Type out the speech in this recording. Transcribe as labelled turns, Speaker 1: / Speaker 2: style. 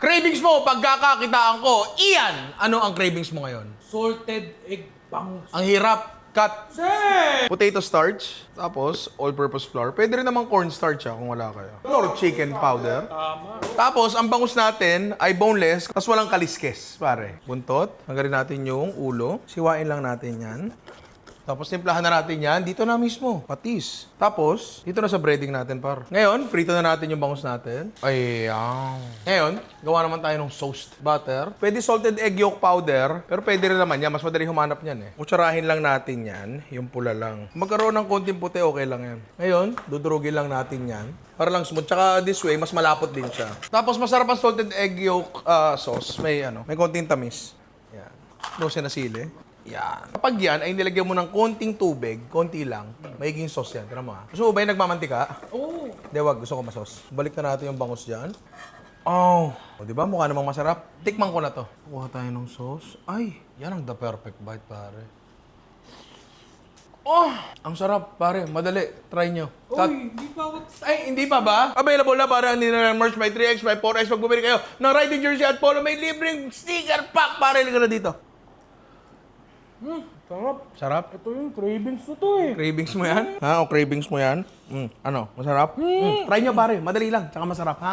Speaker 1: Cravings mo, pagkakakitaan ko, Ian! Ano ang cravings mo ngayon?
Speaker 2: Salted egg bangus.
Speaker 1: Ang hirap. Cut.
Speaker 2: Sir!
Speaker 1: Potato starch, tapos all-purpose flour. Pwede rin namang corn starch ah, kung wala kayo. Or chicken powder.
Speaker 2: Tama.
Speaker 1: Tapos, ang bangus natin ay boneless, tapos walang kaliskes, pare. Buntot, hanggarin natin yung ulo. Siwain lang natin yan. Tapos, timplahan na natin yan dito na mismo, patis. Tapos, dito na sa breading natin, par. Ngayon, prito na natin yung bangus natin. Ayan. Ngayon, gawa naman tayo ng toast butter. Pwede salted egg yolk powder, pero pwede rin naman yan. Mas madali humanap niyan eh. Kutsarahin lang natin yan, yung pula lang. Magkaroon ng konting puti, okay lang yan. Ngayon, dudurugin lang natin yan. Para lang smooth. Tsaka this way, mas malapot din siya. Tapos masarap ang salted egg yolk ah, sauce. May ano, may konting tamis. Yan. Dose na sili. Yan. Kapag yan ay nilagyan mo ng konting tubig, konti lang, magiging sauce yan. Tira mo ha. Gusto mo ba yung nagmamantika?
Speaker 2: Oh.
Speaker 1: Hindi, wag. Gusto ko masos. Balik na natin yung bangus dyan. Oh. O, di ba? Mukha namang masarap. Tikman ko na to. Kuha tayo ng sauce. Ay, yan ang the perfect bite, pare. Oh! Ang sarap, pare. Madali. Try nyo. Cut.
Speaker 2: Uy, di pa ako...
Speaker 1: Ay, hindi pa ba? Available na para hindi na merch by 3X, by 4X. Pag bumili kayo ng riding jersey at polo, may libreng sticker pack. Pare, ka na dito.
Speaker 2: Hmm, sarap.
Speaker 1: Sarap.
Speaker 2: Ito yung cravings na to eh.
Speaker 1: Cravings mo yan? Ha? O cravings mo yan? Mm. Ano? Masarap? Mm. Try nyo, pare. Madali lang. Tsaka masarap, ha?